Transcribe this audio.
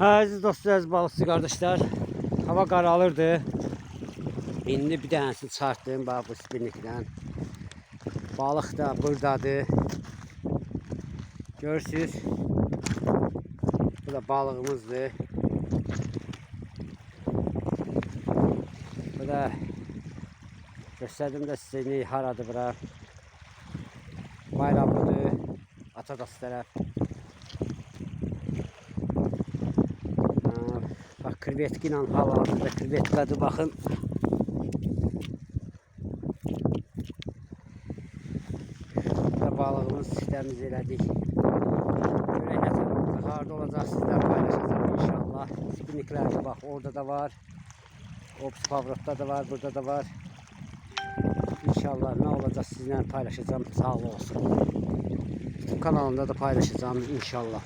Aziz dostlar, aziz balıkçı kardeşler. Hava qaralırdı. İndi bir dənəsini çıxartdım bax bu spinnikdən. Balıq da buradadır. Görürsüz. Bu da balığımızdır. Bu da gösterdim də sizə haradır bura. Bayramlıdır. Atadas tərəf. Bak krevetkiyle havalarda krevetkadı bakın. Burada balığımız temiz elədik. Görək nə tərəfdə harda olacaq sizlər paylaşacağım inşallah. Spinniklərdə bax orada da var. Ops favrotda da var, burada da var. İnşallah ne olacak sizinle paylaşacağım. Sağ olsun. YouTube kanalımda da paylaşacağım inşallah.